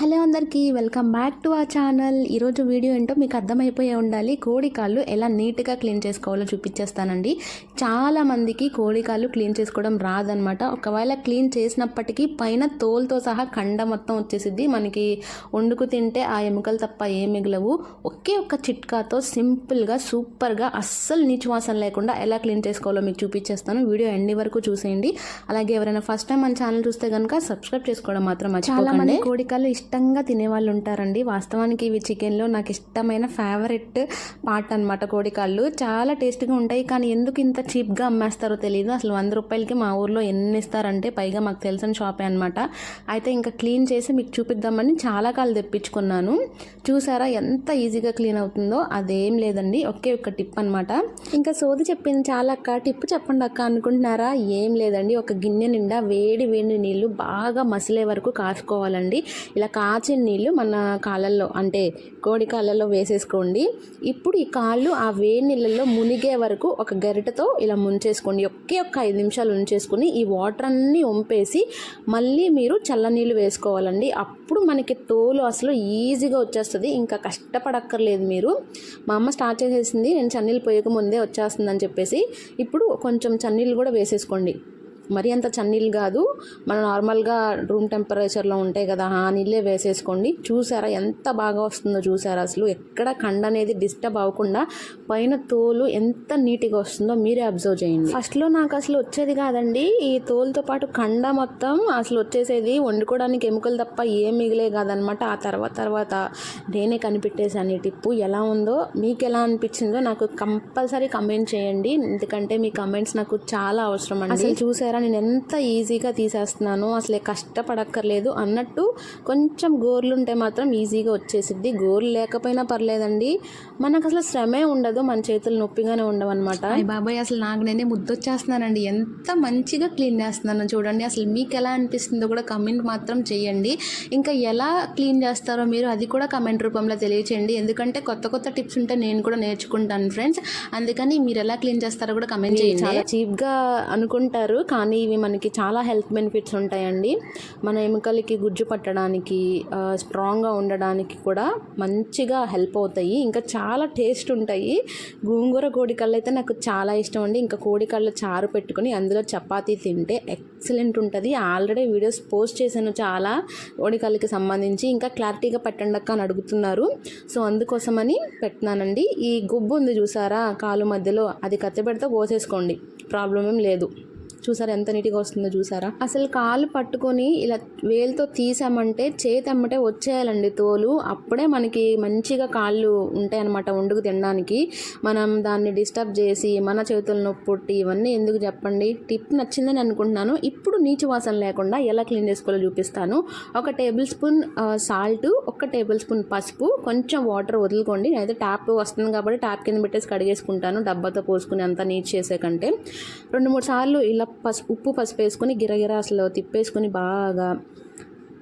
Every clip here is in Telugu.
హలో అందరికీ వెల్కమ్ బ్యాక్ టు ఆ ఛానల్. ఈరోజు వీడియో ఏంటో మీకు అర్థమైపోయే ఉండాలి. కోడి కాళ్ళు ఎలా నీట్గా క్లీన్ చేసుకోవాలో చూపించేస్తానండి. చాలా మందికి కోడి కాళ్ళు క్లీన్ చేసుకోవడం రాదనమాట ఒకవేళ క్లీన్ చేసినప్పటికీ పైన తోలుతో సహా కండ మొత్తం వచ్చేసిద్ది. మనకి వండుకు తింటే ఆ ఎముకలు తప్ప ఏ మిగలవు. ఒకే ఒక్క చిట్కాతో సింపుల్గా సూపర్గా అస్సలు నీచు వాసన లేకుండా ఎలా క్లీన్ చేసుకోవాలో మీకు చూపించేస్తాను. వీడియో ఎండి వరకు చూసేయండి. అలాగే ఎవరైనా ఫస్ట్ టైం మన ఛానల్ చూస్తే కనుక సబ్స్క్రైబ్ చేసుకోవడం మాత్రం చాలా మంది కోడికాళ్ళు ఇష్టంగా తినేవాళ్ళు ఉంటారండి వాస్తవానికి ఇవి చికెన్లో నాకు ఇష్టమైన ఫేవరెట్ పార్ట్ అనమాట కోడికాళ్ళు. చాలా టేస్ట్గా ఉంటాయి. కానీ ఎందుకు ఇంత చీప్గా అమ్మేస్తారో తెలియదు అసలు వంద రూపాయలకి మా ఊర్లో ఎన్ని ఇస్తారంటే పైగా మాకు తెలిసిన షాపే అనమాట అయితే ఇంకా క్లీన్ చేసి మీకు చూపిద్దామని చాలా కాలు తెప్పించుకున్నాను. చూసారా ఎంత ఈజీగా క్లీన్ అవుతుందో? అదేం లేదండి. ఒకే ఒక్క టిప్ అనమాట ఇంకా సోది చెప్పింది చాలా అక్క. టిప్ చెప్పండి అక్క అనుకుంటున్నారా? ఏం లేదండి. ఒక గిన్నె నిండా వేడి వేడి నీళ్ళు బాగా మసిలే వరకు కాసుకోవాలండి ఇలా కాచిన నీళ్ళు మన కాళ్ళల్లో అంటే కోడి కాళ్ళల్లో వేసేసుకోండి. ఇప్పుడు ఈ కాళ్ళు ఆ వేడి నీళ్ళల్లో మునిగే వరకు ఒక గరిటతో ఇలా ముంచేసుకోండి. ఒకే ఒక్క ఐదు నిమిషాలు ఉంచేసుకుని ఈ వాటర్ అన్నీ వంపేసి మళ్ళీ మీరు చల్లనీళ్ళు వేసుకోవాలండి. అప్పుడు మనకి తోలు అసలు ఈజీగా వచ్చేస్తుంది. ఇంకా కష్టపడక్కర్లేదు మీరు. మా అమ్మ స్టార్ట్ చేసేసింది నేను చన్నీళ్ళు పోయక ముందే వచ్చేస్తుందని చెప్పేసి. ఇప్పుడు కొంచెం చన్నీళ్ళు కూడా వేసేసుకోండి. మరి అంత చన్నీళ్ళు కాదు. మన నార్మల్గా రూమ్ టెంపరేచర్లో ఉంటాయి కదా ఆ నీళ్ళే వేసేసుకోండి. చూసారా ఎంత బాగా వస్తుందో చూసారా అసలు. ఎక్కడ కండ అనేది డిస్టర్బ్ అవ్వకుండా పైన తోలు ఎంత నీట్గా వస్తుందో మీరే అబ్జర్వ్ చేయండి. ఫస్ట్లో నాకు అసలు వచ్చేది కాదండి. ఈ తోలుతో పాటు కండ మొత్తం అసలు వచ్చేసేది వండుకోవడానికి ఎముకలు తప్ప ఏం మిగిలే కాదనమాట. ఆ తర్వాత తర్వాత నేనే కనిపెట్టేశాను ఈ టిప్పు. ఎలా ఉందో మీకు ఎలా అనిపించిందో నాకు కంపల్సరీ కమెంట్ చేయండి. ఎందుకంటే మీ కమెంట్స్ నాకు చాలా అవసరం అండి అసలు చూసారా నేను ఎంత ఈజీగా తీసేస్తున్నాను అసలే కష్టపడక్కర్లేదు అన్నట్టు కొంచెం గోర్లు ఉంటే మాత్రం ఈజీగా వచ్చేసిద్ది. గోర్లు లేకపోయినా పర్లేదండి. మనకు అసలు శ్రమే ఉండదు మన చేతులు నొప్పిగానే ఉండవన్నమాట. బాబాయ్ అసలు నాకు నేనే ముద్దొచ్చేస్తున్నానండి. ఎంత మంచిగా క్లీన్ చేస్తున్నాను చూడండి. అసలు మీకు ఎలా అనిపిస్తుందో కూడా కమెంట్ మాత్రం చేయండి. ఇంకా ఎలా క్లీన్ చేస్తారో మీరు అది కూడా కమెంట్ రూపంలో తెలియచేయండి. ఎందుకంటే కొత్త కొత్త టిప్స్ ఉంటే నేను కూడా నేర్చుకుంటాను ఫ్రెండ్స్. అందుకని మీరు ఎలా క్లీన్ చేస్తారో కూడా కమెంట్ చేయండి. చాలా చీప్గా అనుకుంటారు. కానీ ఇవి మనకి చాలా హెల్త్ బెనిఫిట్స్ ఉంటాయండి. మన ఎముకలకి గుజ్జు పట్టడానికి స్ట్రాంగ్గా ఉండడానికి కూడా మంచిగా హెల్ప్ అవుతాయి. ఇంకా చాలా టేస్ట్ ఉంటాయి. గోంగూర కోడికళ్ళు అయితే నాకు చాలా ఇష్టం అండి. ఇంకా కోడికళ్ళ చారు పెట్టుకుని అందులో చపాతీ తింటే ఎక్సలెంట్ ఉంటుంది. ఆల్రెడీ వీడియోస్ పోస్ట్ చేశాను చాలా కోడికళ్ళకి సంబంధించి. ఇంకా క్లారిటీగా పెట్టండి అక్క అని అడుగుతున్నారు. సో అందుకోసమని పెట్టినానండి ఈ గుబ్బు ఉంది చూసారా? కాలు మధ్యలో. అది కత్తి పెడితే కోసేసుకోండి ప్రాబ్లం ఏం లేదు. చూసారా ఎంత నీట్గా వస్తుందో చూసారా? అసలు కాలు పట్టుకొని ఇలా వేలుతో తీసామంటే చేతి అమ్మటే వచ్చేయాలండి తోలు. అప్పుడే మనకి మంచిగా కాళ్ళు ఉంటాయి అనమాట వండుకు తినడానికి. మనం దాన్ని డిస్టర్బ్ చేసి మన చేతులు నొప్పి ఇవన్నీ ఎందుకు చెప్పండి? టిప్ నచ్చిందని అనుకుంటున్నాను. ఇప్పుడు నీచు వాసన లేకుండా ఎలా క్లీన్ చేసుకోవాలో చూపిస్తాను. ఒక టేబుల్ స్పూన్ సాల్ట్ ఒక టేబుల్ స్పూన్ పసుపు కొంచెం వాటర్ వదులుకోండి. నేనైతే ట్యాప్ వస్తుంది కాబట్టి ట్యాప్ కింద పెట్టేసి కడిగేసుకుంటాను. డబ్బాతో పోసుకుని అంతా నీట్ చేసే కంటే. రెండు మూడు సార్లు ఇలా పసుపు ఉప్పు పసుపు వేసుకొని గిరగిర అసలు తిప్పేసుకొని బాగా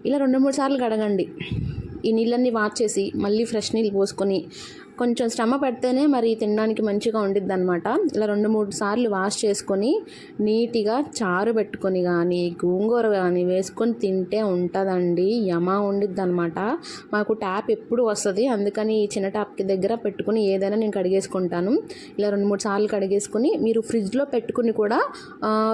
ఇలా రెండు మూడు సార్లు కడగండి. ఈ నీళ్ళన్నీ వాచేసి మళ్ళీ ఫ్రెష్ నీళ్ళు పోసుకొని కొంచెం శ్రమ పెడితేనే మరి తినడానికి మంచిగా ఉండిద్ది అనమాట ఇలా రెండు మూడు సార్లు వాష్ చేసుకొని నీట్గా చారు పెట్టుకొని కానీ గోంగూర కానీ వేసుకొని తింటే ఉంటుందండి. యమా ఉండిద్ది అనమాట మాకు ట్యాప్ ఎప్పుడు వస్తుంది. అందుకని ఈ చిన్న ట్యాప్కి దగ్గర పెట్టుకుని ఏదైనా నేను కడిగేసుకుంటాను. ఇలా రెండు మూడు సార్లు కడిగేసుకొని మీరు ఫ్రిడ్జ్లో పెట్టుకుని కూడా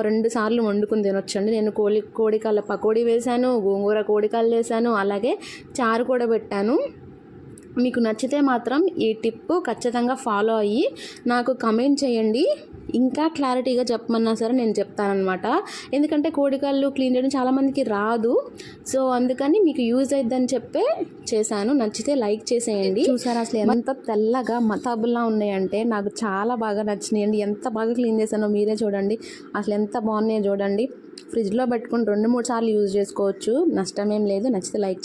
రెండు సార్లు వండుకుని తినొచ్చండి. నేను కోడి కోడికాళ్ళ పకోడీ వేశాను గోంగూర కోడికాళ్ళు వేసాను అలాగే చారు కూడా పెట్టాను. మీకు నచ్చితే మాత్రం ఈ టిప్ ఖచ్చితంగా ఫాలో అయ్యి నాకు కమెంట్ చేయండి. ఇంకా క్లారిటీగా చెప్పమన్నా సరే నేను చెప్తానమాట ఎందుకంటే కోడికాళ్ళు క్లీన్ చేయడం చాలామందికి రాదు. సో అందుకని మీకు యూజ్ అయిద్దని చెప్పే చేశాను. నచ్చితే లైక్ చేసేయండి. చూసారా అసలు ఎంత తెల్లగా మతాబుల్లా ఉన్నాయంటే నాకు చాలా బాగా నచ్చినాయండి. ఎంత బాగా క్లీన్ చేశానో మీరే చూడండి. అసలు ఎంత బాగున్నాయో చూడండి. ఫ్రిడ్జ్లో పెట్టుకుని రెండు మూడు సార్లు యూజ్ చేసుకోవచ్చు. నష్టమేం లేదు. నచ్చితే లైక్